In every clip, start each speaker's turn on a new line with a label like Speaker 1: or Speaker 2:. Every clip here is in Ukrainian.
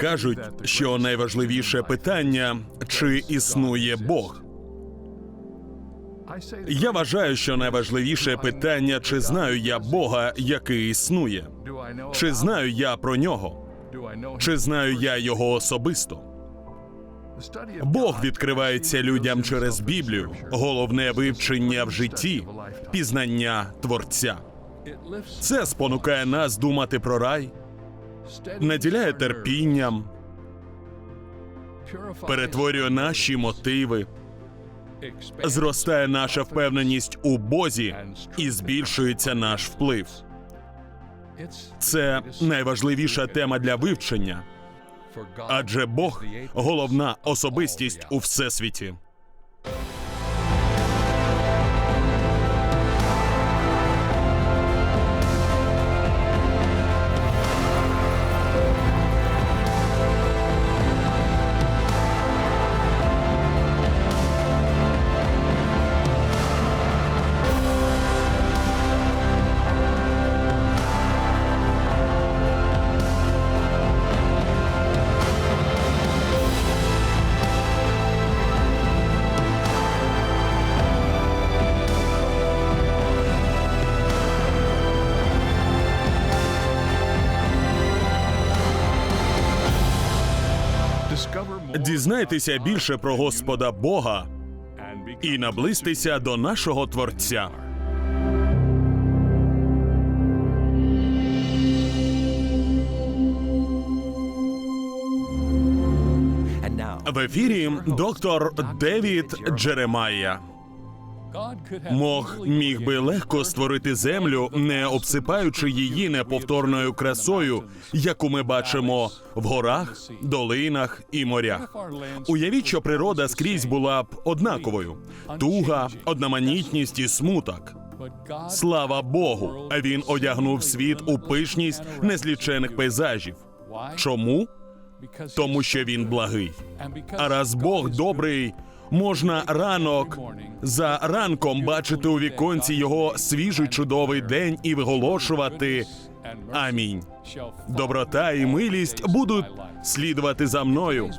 Speaker 1: Кажуть, що найважливіше питання чи існує Бог. Я вважаю, що найважливіше питання, чи знаю я Бога, який існує, чи знаю я про нього, чи знаю я його особисто. Бог відкривається людям через Біблію, головне вивчення в житті, пізнання Творця. Це спонукає нас думати про рай, наділяє терпінням, перетворює наші мотиви, зростає наша впевненість у Бозі і збільшується наш вплив. Це найважливіша тема для вивчення, адже Бог головна особистість у всесвіті. Дізнайтеся більше про Господа Бога і наблизьтеся до нашого Творця. В ефірі доктор Девід Джеремая. Мог міг би легко створити землю, не обсипаючи її неповторною красою, яку ми бачимо в горах, долинах і морях. Уявіть, що природа скрізь була б однаковою: туга, одноманітність і смуток. Слава Богу, він одягнув світ у пишність незлічених пейзажів. Чому? Тому що він благий. А раз Бог добрий, можна ранок за ранком бачити у віконці його свіжий чудовий день і виголошувати Амінь. Доброта і милість будуть слідувати за мною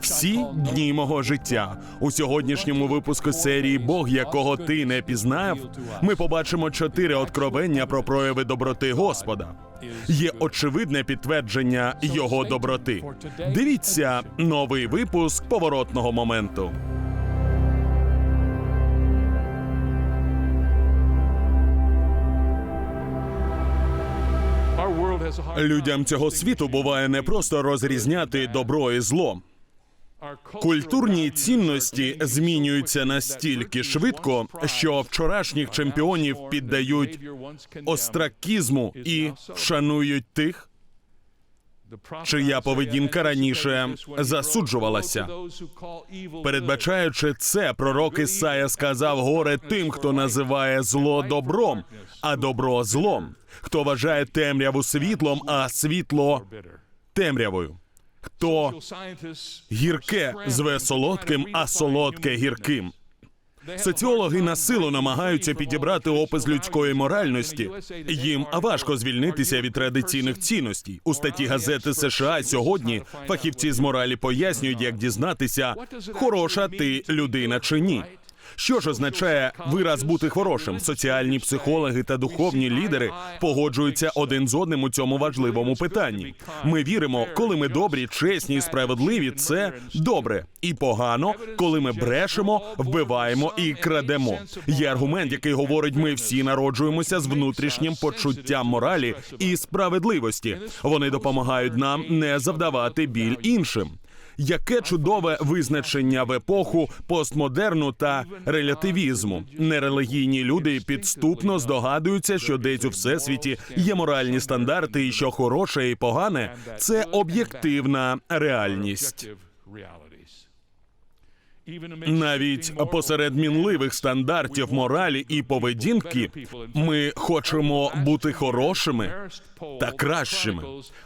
Speaker 1: всі дні мого життя. У сьогоднішньому випуску серії Бог, якого ти не пізнав, ми побачимо чотири откровення про прояви доброти Господа. Є очевидне підтвердження його доброти. Дивіться новий випуск поворотного моменту. Людям цього світу буває не просто розрізняти добро і зло. Культурні цінності змінюються настільки швидко, що вчорашніх чемпіонів піддають остракізму і шанують тих, чия поведінка раніше засуджувалася. Передбачаючи це, пророк Ісая сказав горе тим, хто називає зло добром, а добро злом, хто вважає темряву світлом, а світло темрявою. Хто гірке зве солодким, а солодке гірким. Соціологи на силу намагаються підібрати опис людської моральності. Їм важко звільнитися від традиційних цінностей. У статті газети США сьогодні фахівці з моралі пояснюють, як дізнатися, хороша ти людина чи ні. Що ж означає вираз бути хорошим? Соціальні психологи та духовні лідери погоджуються один з одним у цьому важливому питанні. Ми віримо, коли ми добрі, чесні і справедливі, це добре і погано, коли ми брешемо, вбиваємо і крадемо. Є аргумент, який говорить, ми всі народжуємося з внутрішнім почуттям моралі і справедливості. Вони допомагають нам не завдавати біль іншим. Яке чудове визначення в епоху постмодерну та релятивізму. Нерелігійні люди підступно здогадуються, що десь у всесвіті є моральні стандарти, і що хороше і погане це об'єктивна реальність. Навіть посеред мінливих стандартів моралі і поведінки ми хочемо бути хорошими та кращими.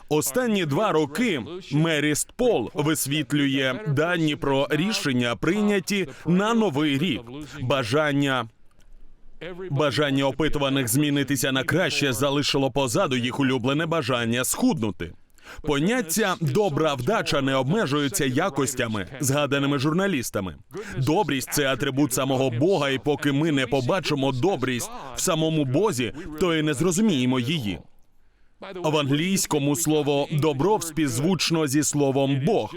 Speaker 1: Останні два роки Меріст Пол висвітлює дані про рішення, прийняті на новий рік. Бажання бажання опитуваних змінитися на краще залишило позаду їх улюблене бажання схуднути. Поняття добра вдача не обмежується якостями, згаданими журналістами. Добрість це атрибут самого Бога, і поки ми не побачимо добрість в самому Бозі, то і не зрозуміємо її. В англійському слово добро співзвучно зі словом Бог.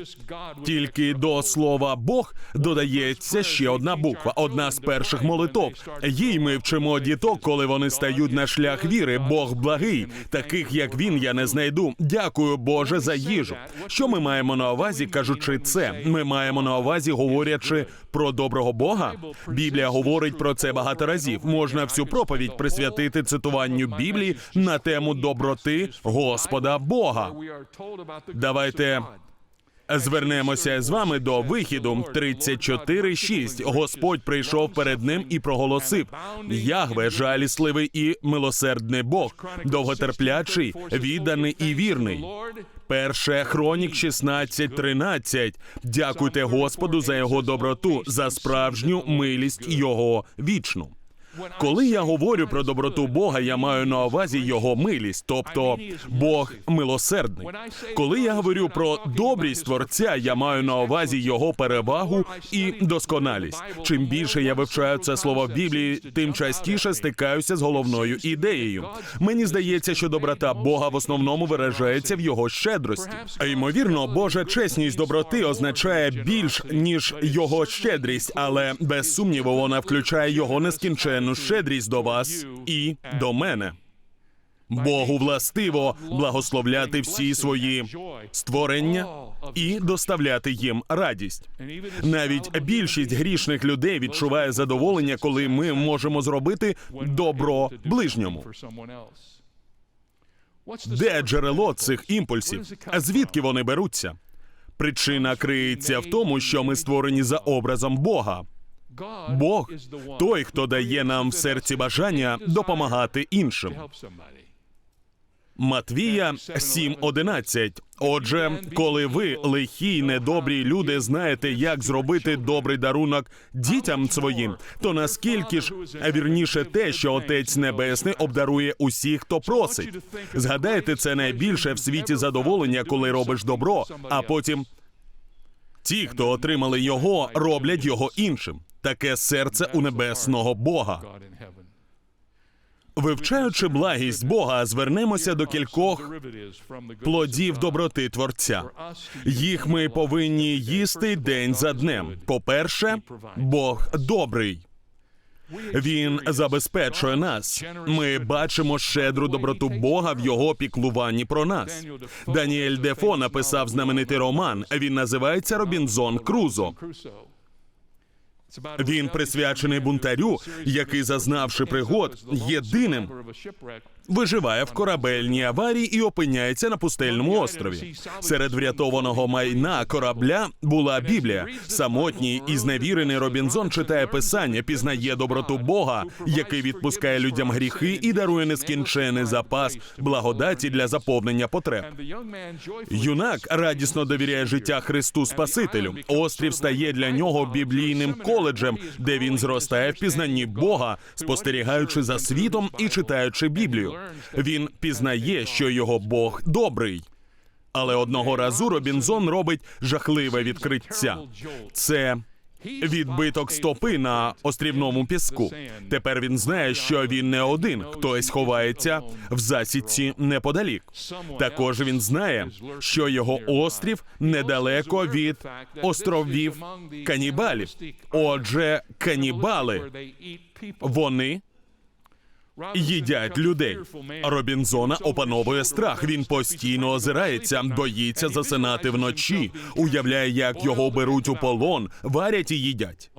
Speaker 1: Тільки до слова Бог додається ще одна буква, одна з перших молитов. Їй ми вчимо діток, коли вони стають на шлях віри. Бог благий, таких як він, я не знайду. Дякую Боже за їжу. Що ми маємо на увазі, кажучи це? Ми маємо на увазі, говорячи про доброго Бога. Біблія говорить про це багато разів. Можна всю проповідь присвятити цитуванню Біблії на тему доброти Господа Бога. Давайте Звернемося з вами до вихіду 34.6. Господь прийшов перед ним і проголосив: Ягве, жалісливий і милосердний Бог, довготерплячий, відданий і вірний. Перше хронік 16.13. Дякуйте Господу за його доброту, за справжню милість його вічну. Коли я говорю про доброту Бога, я маю на увазі його милість, тобто Бог милосердний. Коли я говорю про добрість творця, я маю на увазі його перевагу і досконалість. Чим більше я вивчаю це слово в Біблії, тим частіше стикаюся з головною ідеєю. Мені здається, що доброта Бога в основному виражається в його щедрості. Ймовірно, Божа чесність доброти означає більш ніж його щедрість, але без сумніву вона включає його нескінченну щедрість до вас і до мене. Богу властиво благословляти всі свої створення і доставляти їм радість. Навіть більшість грішних людей відчуває задоволення, коли ми можемо зробити добро ближньому. Де джерело цих імпульсів? А звідки вони беруться? Причина криється в тому, що ми створені за образом Бога. Бог той, хто дає нам в серці бажання допомагати іншим. Матвія 7.11. Отже, коли ви, лихі й недобрі люди, знаєте, як зробити добрий дарунок дітям своїм, то наскільки ж вірніше те, що Отець Небесний обдарує усіх, хто просить. Згадайте, це найбільше в світі задоволення, коли робиш добро, а потім ті, хто отримали його, роблять його іншим. Таке серце у небесного Бога. Вивчаючи благість Бога, звернемося до кількох плодів доброти Творця. Їх ми повинні їсти день за днем. По-перше, Бог добрий. Він забезпечує нас. Ми бачимо щедру доброту Бога в його піклуванні про нас. Даніель Дефо написав знаменитий роман. Він називається Робінзон Крузо. Він присвячений бунтарю, який, зазнавши пригод, єдиним виживає в корабельній аварії і опиняється на пустельному острові. Серед врятованого майна корабля була Біблія. Самотній і зневірений Робінзон читає писання, пізнає доброту Бога, який відпускає людям гріхи і дарує нескінчений запас благодаті для заповнення потреб. Юнак радісно довіряє життя Христу Спасителю. Острів стає для нього біблійним коледжем, де він зростає в пізнанні Бога, спостерігаючи за світом і читаючи Біблію. Він пізнає, що його Бог добрий. Але одного разу Робінзон робить жахливе відкриття. Це відбиток стопи на острівному піску. Тепер він знає, що він не один. Хтось ховається в засідці неподалік. Також він знає, що його острів недалеко від островів канібалів. Отже, канібали вони їдять людей. Робінзона опановує страх. Він постійно озирається, боїться засинати вночі, уявляє, як його беруть у полон, варять і їдять.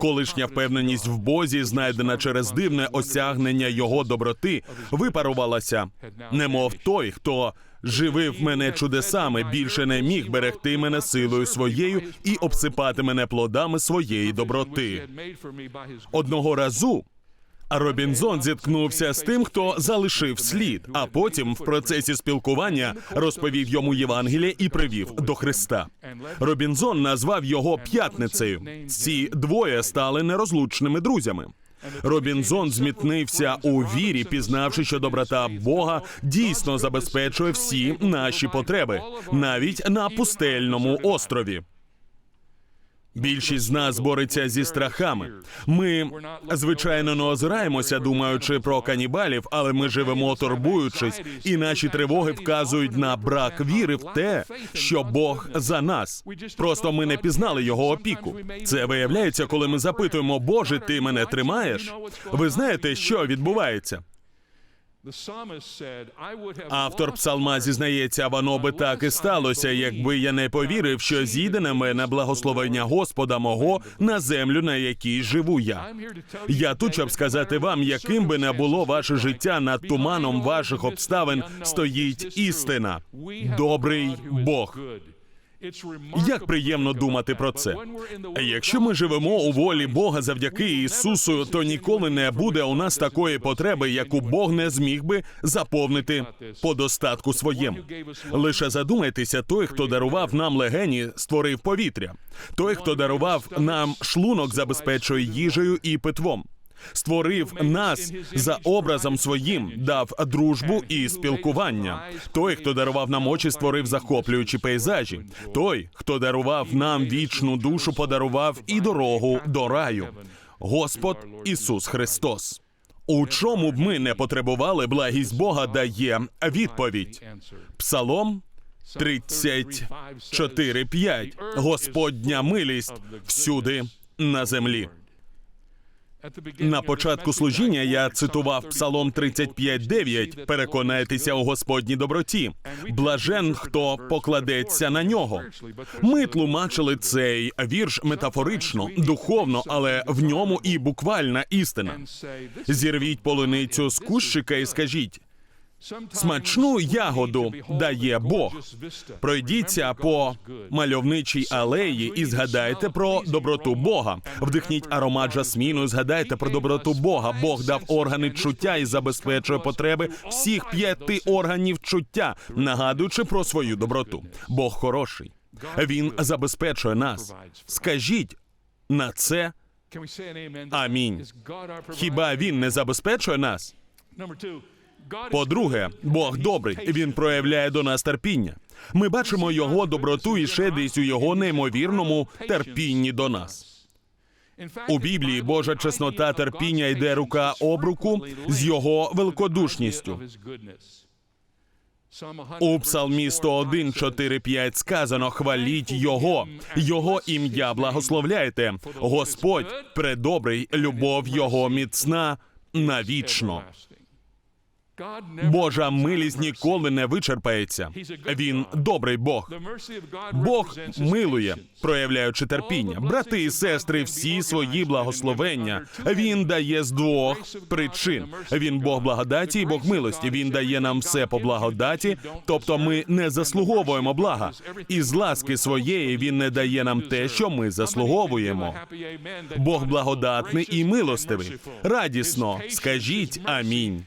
Speaker 1: Колишня впевненість в Бозі, знайдена через дивне осягнення його доброти, випарувалася, немов той, хто. Живив мене чудесами, більше не міг берегти мене силою своєю і обсипати мене плодами своєї доброти. Одного разу Робінзон зіткнувся з тим, хто залишив слід, а потім в процесі спілкування розповів йому Євангеліє і привів до Христа. Робінзон назвав його п'ятницею. Ці двоє стали нерозлучними друзями. Робінзон змітнився у вірі, пізнавши, що доброта Бога дійсно забезпечує всі наші потреби, навіть на пустельному острові. Більшість з нас бореться зі страхами. Ми, звичайно, не озираємося, думаючи про канібалів, але ми живемо турбуючись, і наші тривоги вказують на брак віри в те, що Бог за нас. Просто ми не пізнали його опіку. Це виявляється, коли ми запитуємо, Боже, ти мене тримаєш? Ви знаєте, що відбувається? Автор псалма зізнається, воно би так і сталося, якби я не повірив, що зійде на мене благословення Господа мого на землю, на якій живу я. Я тут, щоб сказати вам, яким би не було ваше життя над туманом ваших обставин, стоїть істина. Добрий Бог. Як приємно думати про це. Якщо ми живемо у волі Бога завдяки Ісусу, то ніколи не буде у нас такої потреби, яку Бог не зміг би заповнити по достатку своєму. Лише задумайтеся, той, хто дарував нам легені, створив повітря. Той, хто дарував нам шлунок, забезпечує їжею і питвом. Створив нас за образом своїм, дав дружбу і спілкування. Той, хто дарував нам очі, створив захоплюючі пейзажі. Той, хто дарував нам вічну душу, подарував і дорогу до раю. Господь Ісус Христос. У чому б ми не потребували, благість Бога дає відповідь. Псалом 34.5. Господня милість всюди на землі. На початку служіння я цитував Псалом 35.9 «Переконайтеся у Господній доброті. Блажен, хто покладеться на нього. Ми тлумачили цей вірш метафорично, духовно, але в ньому і буквальна істина. Зірвіть полуницю з кущика і скажіть. Смачну ягоду дає Бог. Пройдіться по мальовничій алеї і згадайте про доброту Бога. Вдихніть аромат жасміну, і згадайте про доброту Бога. Бог дав органи чуття і забезпечує потреби всіх п'яти органів чуття, нагадуючи про свою доброту. Бог хороший. Він забезпечує нас. Скажіть на це
Speaker 2: Амінь.
Speaker 1: хіба він не забезпечує нас? По-друге, Бог добрий, він проявляє до нас терпіння. Ми бачимо його доброту і ще десь у його неймовірному терпінні до нас. У Біблії Божа чеснота терпіння йде рука об руку з його великодушністю. У Псалмі 101, 4, 5 сказано: хваліть його, його ім'я благословляйте. Господь предобрий, любов його міцна навічно. Божа милість ніколи не вичерпається. Він добрий Бог. Бог милує, проявляючи терпіння. Брати і сестри, всі свої благословення він дає з двох причин. Він Бог благодаті і Бог милості. Він дає нам все по благодаті, тобто ми не заслуговуємо блага. І з ласки своєї він не дає нам те, що ми заслуговуємо. Бог благодатний і милостивий. Радісно скажіть амінь.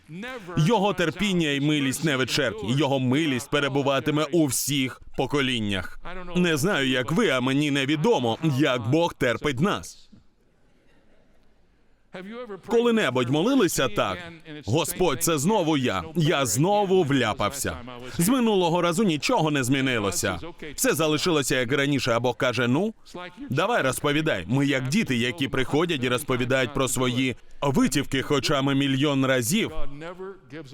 Speaker 1: Його терпіння і милість не вичерпні. Його милість перебуватиме у всіх поколіннях. Не знаю, як ви, а мені невідомо, як Бог терпить нас. Коли-небудь молилися так. Господь, це знову я. Я знову вляпався. З минулого разу нічого не змінилося. Все залишилося як раніше, а Бог каже: ну, давай розповідай. Ми як діти, які приходять і розповідають про свої витівки, хоча ми мільйон разів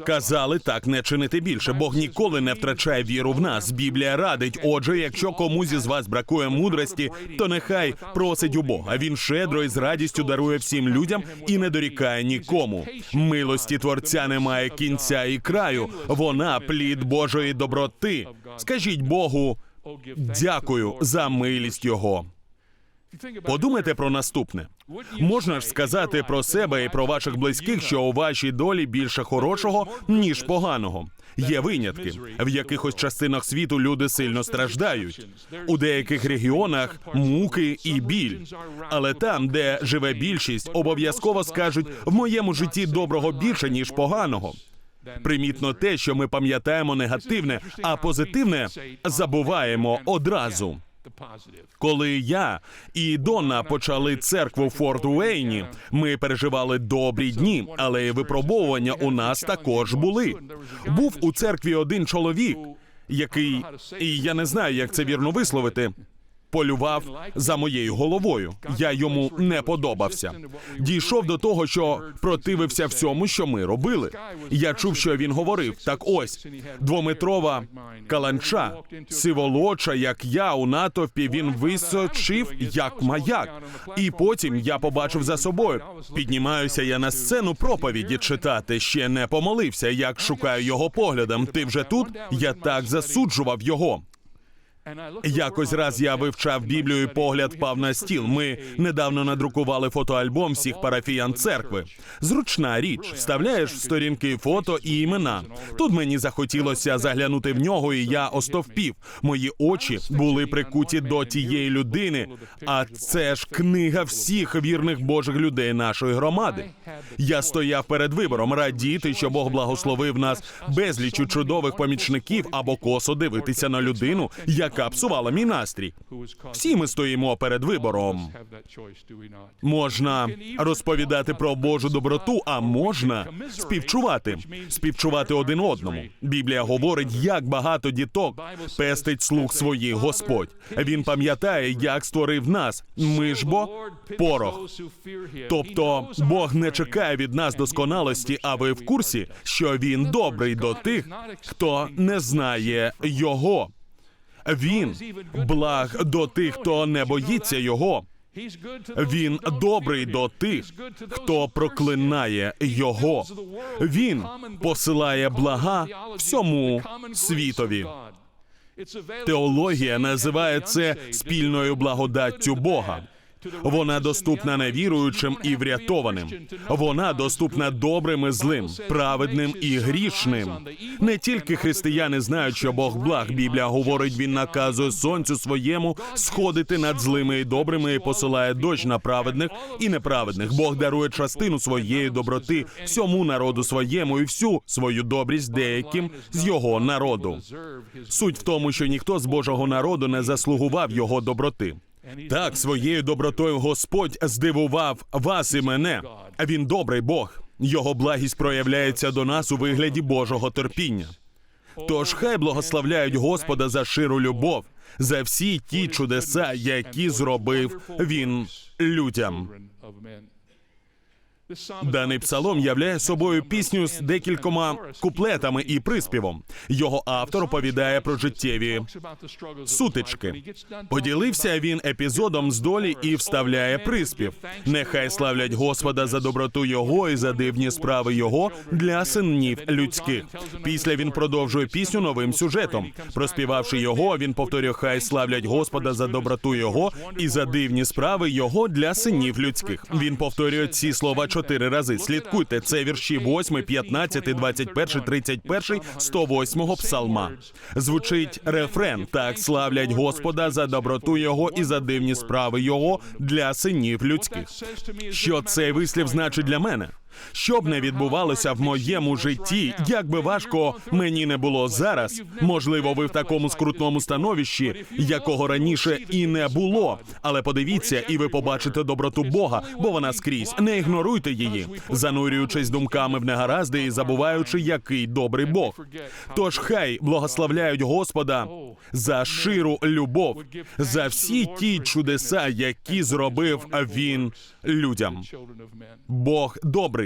Speaker 1: казали так не чинити більше. Бог ніколи не втрачає віру в нас. Біблія радить. Отже, якщо комусь із вас бракує мудрості, то нехай просить у Бога. Він щедро і з радістю дарує всім людям і не дорікає нікому. Милості творця немає кінця і краю. Вона плід Божої доброти. Скажіть Богу, дякую за милість його. Подумайте про наступне. Можна ж сказати про себе і про ваших близьких, що у вашій долі більше хорошого ніж поганого. Є винятки. В якихось частинах світу люди сильно страждають. У деяких регіонах муки і біль. Але там, де живе більшість, обов'язково скажуть в моєму житті доброго більше ніж поганого. Примітно те, що ми пам'ятаємо негативне, а позитивне забуваємо одразу. Коли я і Донна почали церкву в Форт Уейні, ми переживали добрі дні, але і випробовування у нас також були. Був у церкві один чоловік, який, і я не знаю, як це вірно висловити. Полював за моєю головою. Я йому не подобався. Дійшов до того, що противився всьому, що ми робили. Я чув, що він говорив. Так ось двометрова каланча, сиволоча, як я у натовпі. Він височив як маяк. І потім я побачив за собою. Піднімаюся я на сцену проповіді читати. Ще не помолився. Як шукаю його поглядом. Ти вже тут? Я так засуджував його. Якось раз я вивчав Біблію, і погляд впав на стіл. Ми недавно надрукували фотоальбом всіх парафіян церкви. Зручна річ. Вставляєш в сторінки фото і імена. Тут мені захотілося заглянути в нього, і я остовпів. Мої очі були прикуті до тієї людини. А це ж книга всіх вірних Божих людей нашої громади. Я стояв перед вибором радіти, що Бог благословив нас безлічу чудових помічників або косо дивитися на людину, яка псувала мій настрій. Всі ми стоїмо перед вибором. Можна розповідати про Божу доброту, а можна співчувати, співчувати один одному. Біблія говорить, як багато діток пестить слух своїх Господь. Він пам'ятає, як створив нас. Ми ж бо порох. Тобто Бог не чекає від нас досконалості, а ви в курсі, що він добрий до тих, хто не знає його. Він благ до тих, хто не боїться його. Він добрий до тих, хто проклинає його. Він посилає блага всьому світові. Теологія називає це спільною благодаттю Бога. Вона доступна невіруючим і врятованим. Вона доступна добрим і злим, праведним і грішним. Не тільки християни знають, що Бог благ. Біблія говорить, він наказує сонцю своєму сходити над злими і добрими і посилає дощ на праведних і неправедних. Бог дарує частину своєї доброти всьому народу своєму і всю свою добрість деяким з його народу. Суть в тому, що ніхто з Божого народу не заслугував його доброти. Так, своєю добротою Господь здивував вас і мене. Він добрий Бог. Його благість проявляється до нас у вигляді Божого терпіння. Тож хай благословляють Господа за ширу любов, за всі ті чудеса, які зробив він людям. Даний псалом являє собою пісню з декількома куплетами і приспівом. Його автор оповідає про життєві сутички. Поділився він епізодом з долі і вставляє приспів. Нехай славлять Господа за доброту його і за дивні справи його для синів людських. Після він продовжує пісню новим сюжетом. Проспівавши його, він повторює: Хай славлять Господа за доброту його і за дивні справи його для синів людських. Він повторює ці слова чотири рази. Слідкуйте, це вірші 8, 15, 21, 31, 108 псалма. Звучить рефрен: так славлять Господа за доброту його і за дивні справи його для синів людських. Що цей вислів значить для мене? Що б не відбувалося в моєму житті, як би важко мені не було зараз, можливо, ви в такому скрутному становищі, якого раніше і не було. Але подивіться, і ви побачите доброту Бога, бо вона скрізь. Не ігноруйте її, занурюючись думками в негаразди і забуваючи, який добрий Бог. Тож хай благословляють Господа за ширу любов, за всі ті чудеса, які зробив він людям. Бог добрий.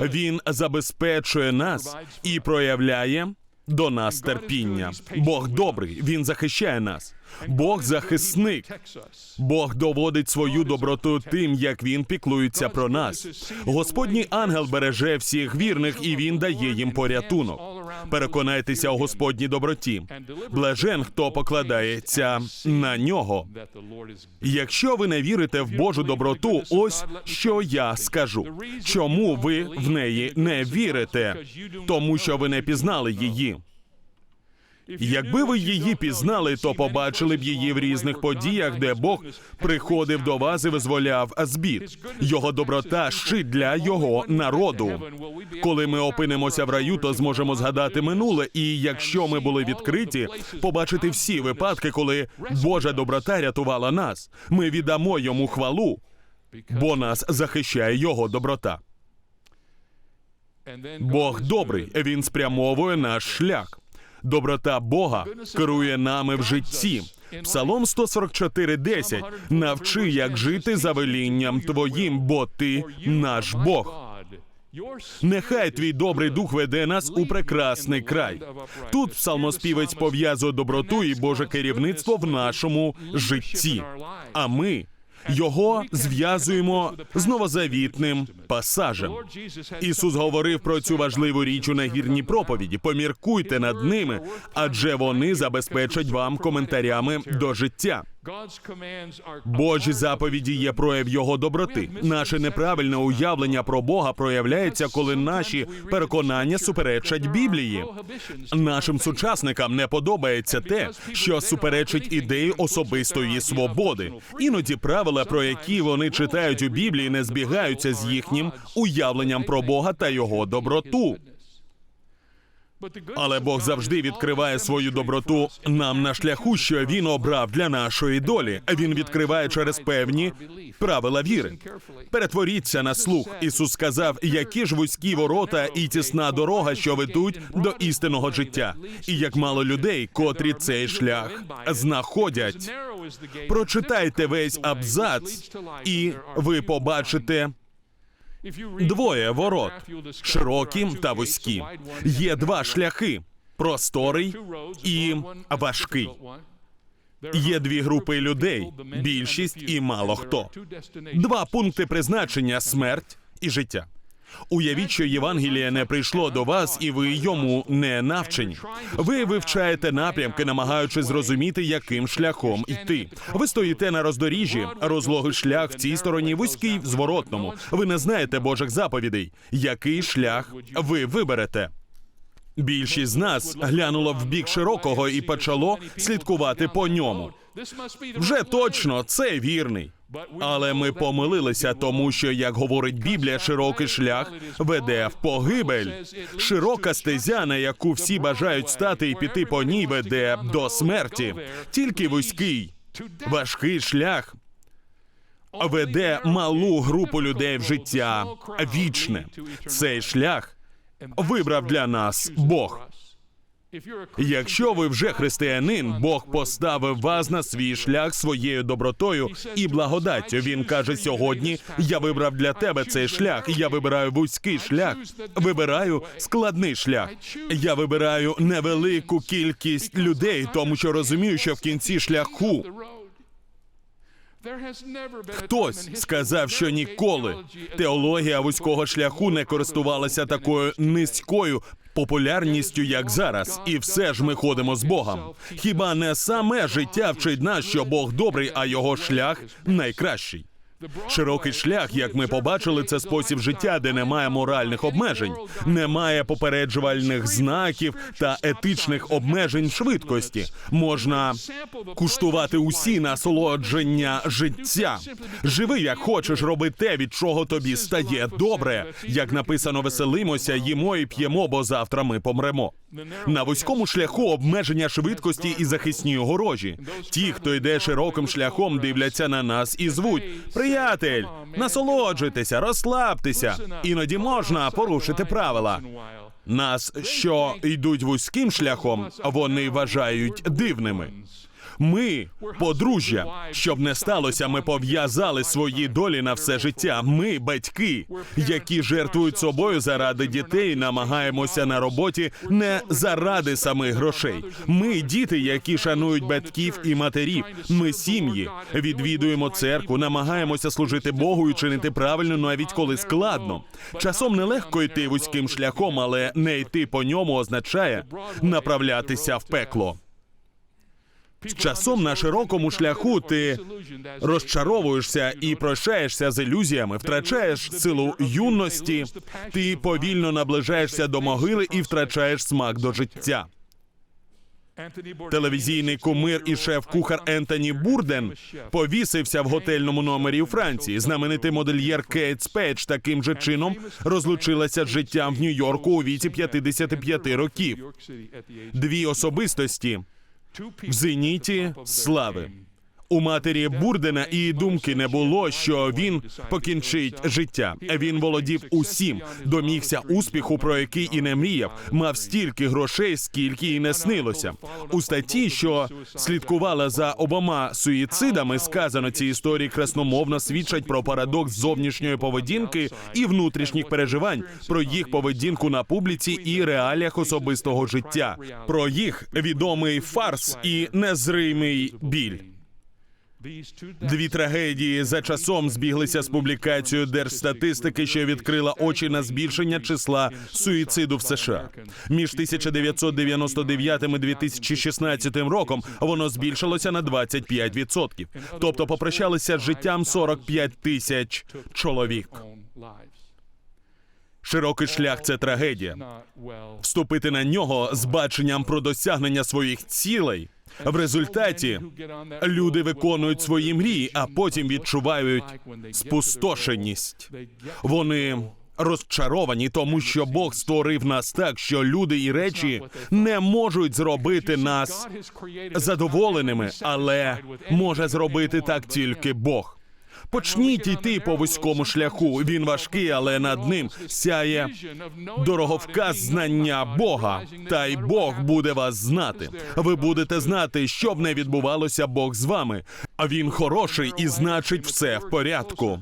Speaker 1: Він забезпечує нас і проявляє до нас терпіння. Бог добрий, він захищає нас. Бог захисник. Бог доводить свою доброту тим, як він піклується про нас. Господній ангел береже всіх вірних, і він дає їм порятунок. Переконайтеся у Господній доброті. Блажен, хто покладається на нього. Якщо ви не вірите в Божу доброту, ось що я скажу. Чому ви в неї не вірите? Тому що ви не пізнали її. Якби ви її пізнали, то побачили б її в різних подіях, де Бог приходив до вас і визволяв з бід. Його доброта щит для його народу. Коли ми опинимося в раю, то зможемо згадати минуле, і якщо ми були відкриті, побачити всі випадки, коли Божа доброта рятувала нас. Ми віддамо йому хвалу, бо нас захищає його доброта. Бог добрий, він спрямовує наш шлях. Доброта Бога керує нами в житті. Псалом 144.10. Навчи, як жити за велінням твоїм, бо ти наш Бог. Нехай твій добрий дух веде нас у прекрасний край. Тут псалмоспівець пов'язує доброту і Боже керівництво в нашому житті. А ми його зв'язуємо з новозавітним пасажем. Ісус говорив про цю важливу річ у нагірній проповіді. Поміркуйте над ними, адже вони забезпечать вам коментарями до життя. Божі заповіді є прояв його доброти. Наше неправильне уявлення про Бога проявляється, коли наші переконання суперечать Біблії. Нашим сучасникам не подобається те, що суперечить ідеї особистої свободи. Іноді правила, про які вони читають у Біблії, не збігаються з їхнім уявленням про Бога та його доброту. Але Бог завжди відкриває свою доброту нам на шляху, що він обрав для нашої долі. Він відкриває через певні правила віри. Перетворіться на слух. Ісус сказав, які ж вузькі ворота і тісна дорога, що ведуть до істинного життя, і як мало людей, котрі цей шлях знаходять. Прочитайте весь абзац, і ви побачите двоє ворот широкі та вузькі. Є два шляхи: просторий і важкий. Є дві групи людей: більшість і мало хто. Два пункти призначення смерть і життя. Уявіть, що Євангеліє не прийшло до вас, і ви йому не навчені. Ви вивчаєте напрямки, намагаючись зрозуміти, яким шляхом йти. Ви стоїте на роздоріжжі, розлогий шлях в цій стороні, вузький в зворотному. Ви не знаєте Божих заповідей. Який шлях ви виберете? Більшість з нас глянуло в бік широкого і почало слідкувати по ньому. Вже точно це вірний. Але ми помилилися, тому що, як говорить Біблія, широкий шлях веде в погибель. Широка стезя, на яку всі бажають стати і піти по ній, веде до смерті. Тільки вузький, важкий шлях веде малу групу людей в життя вічне. Цей шлях вибрав для нас Бог. Якщо ви вже християнин, Бог поставив вас на свій шлях своєю добротою і благодаттю. Він каже сьогодні: я вибрав для тебе цей шлях. Я вибираю вузький шлях, вибираю складний шлях. Я вибираю невелику кількість людей, тому що розумію, що в кінці шляху Хтось сказав, що ніколи теологія вузького шляху не користувалася такою низькою популярністю, як зараз, і все ж ми ходимо з Богом. Хіба не саме життя вчить нас, що Бог добрий, а його шлях найкращий? Широкий шлях, як ми побачили, це спосіб життя, де немає моральних обмежень, немає попереджувальних знаків та етичних обмежень швидкості. Можна куштувати усі насолодження життя. Живи, як хочеш, роби те, від чого тобі стає добре. Як написано, веселимося, їмо і п'ємо, бо завтра ми помремо. На вузькому шляху обмеження швидкості і захисні огорожі. Ті, хто йде широким шляхом, дивляться на нас і звуть. Приятель, насолоджуйтеся, розслабтеся. Іноді можна порушити правила. Нас, що йдуть вузьким шляхом, вони вважають дивними. Ми подружжя, щоб не сталося, ми пов'язали свої долі на все життя. Ми батьки, які жертвують собою заради дітей, намагаємося на роботі не заради самих грошей. Ми діти, які шанують батьків і матерів. Ми сім'ї, відвідуємо церкву, намагаємося служити Богу і чинити правильно, навіть коли складно. Часом нелегко йти вузьким шляхом, але не йти по ньому означає направлятися в пекло. З часом на широкому шляху ти розчаровуєшся і прощаєшся з ілюзіями, втрачаєш силу юності, ти повільно наближаєшся до могили і втрачаєш смак до життя. Телевізійний кумир і шеф-кухар Ентоні Бурден повісився в готельному номері у Франції. Знаменитий модельєр Кейт Спейдж таким же чином розлучилася з життям в Нью-Йорку у віці 55 років. Дві особистості в зеніті слави. У матері Бурдена і думки не було, що він покінчить життя. Він володів усім, домігся успіху, про який і не мріяв, мав стільки грошей, скільки і не снилося. У статті, що слідкувала за обома суїцидами, сказано ці історії красномовно свідчать про парадокс зовнішньої поведінки і внутрішніх переживань, про їх поведінку на публіці і реаліях особистого життя, про їх відомий фарс і незримий біль. Дві трагедії за часом збіглися з публікацією держстатистики, що відкрила очі на збільшення числа суїциду в США. Між 1999 і 2016 роком воно збільшилося на 25%. Тобто попрощалися з життям 45 тисяч чоловік. Широкий шлях це трагедія. Вступити на нього з баченням про досягнення своїх цілей. В результаті люди виконують свої мрії, а потім відчувають спустошеність. Вони розчаровані, тому що Бог створив нас так, що люди і речі не можуть зробити нас задоволеними, але може зробити так тільки Бог. Почніть йти по вузькому шляху. Він важкий, але над ним сяє дороговказ знання Бога. Та й Бог буде вас знати. Ви будете знати, що б не відбувалося Бог з вами. А він хороший і значить все в порядку.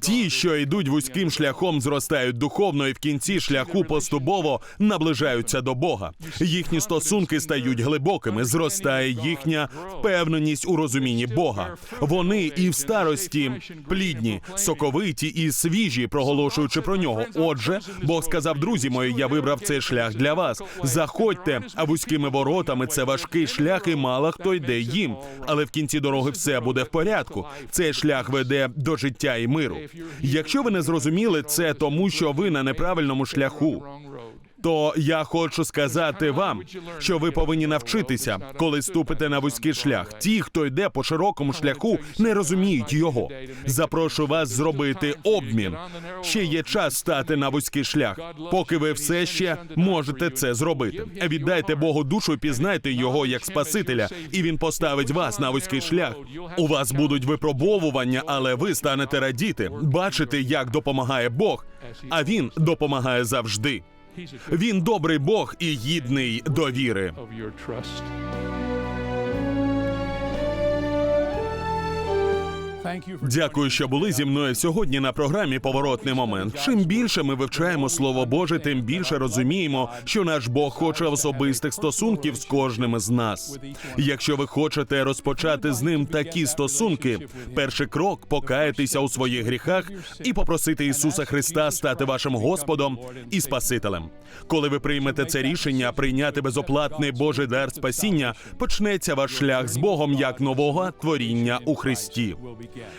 Speaker 1: Ті, що йдуть вузьким шляхом, зростають духовно і в кінці шляху поступово наближаються до Бога. Їхні стосунки стають глибокими, зростає їхня впевненість у розумінні Бога. Вони і в старості плідні, соковиті і свіжі, проголошуючи про нього. Отже, Бог сказав, друзі мої, я вибрав цей шлях для вас. Заходьте, а вузькими воротами це важкий шлях, і мало хто йде їм. Але в кінці дороги все буде в порядку. Цей шлях веде до життя і миру. Якщо ви не зрозуміли це, тому що ви на неправильному шляху. То я хочу сказати вам, що ви повинні навчитися, коли ступите на вузький шлях. Ті, хто йде по широкому шляху, не розуміють його. Запрошу вас зробити обмін. Ще є час стати на вузький шлях, поки ви все ще можете це зробити. Віддайте Богу душу, пізнайте його як Спасителя, і він поставить вас на вузький шлях. У вас будуть випробовування, але ви станете радіти, бачити, як допомагає Бог, а він допомагає завжди. Він добрий Бог і гідний довіри. Дякую, що були зі мною сьогодні на програмі Поворотний момент. Чим більше ми вивчаємо Слово Боже, тим більше розуміємо, що наш Бог хоче особистих стосунків з кожним із нас. Якщо ви хочете розпочати з ним такі стосунки, перший крок покаятися у своїх гріхах і попросити Ісуса Христа стати вашим Господом і Спасителем. Коли ви приймете це рішення, прийняти безоплатний Божий дар спасіння, почнеться ваш шлях з Богом як нового творіння у Христі.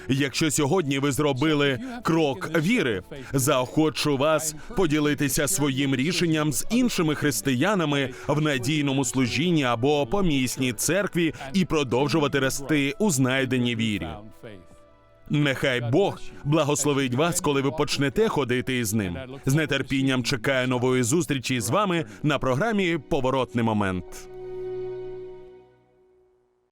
Speaker 1: Якщо сьогодні ви зробили крок віри, заохочу вас поділитися своїм рішенням з іншими християнами в надійному служінні або помісній церкві і продовжувати рости у знайденій вірі. Нехай Бог благословить вас, коли ви почнете ходити із ним. З нетерпінням чекаю нової зустрічі з вами на програмі Поворотний момент.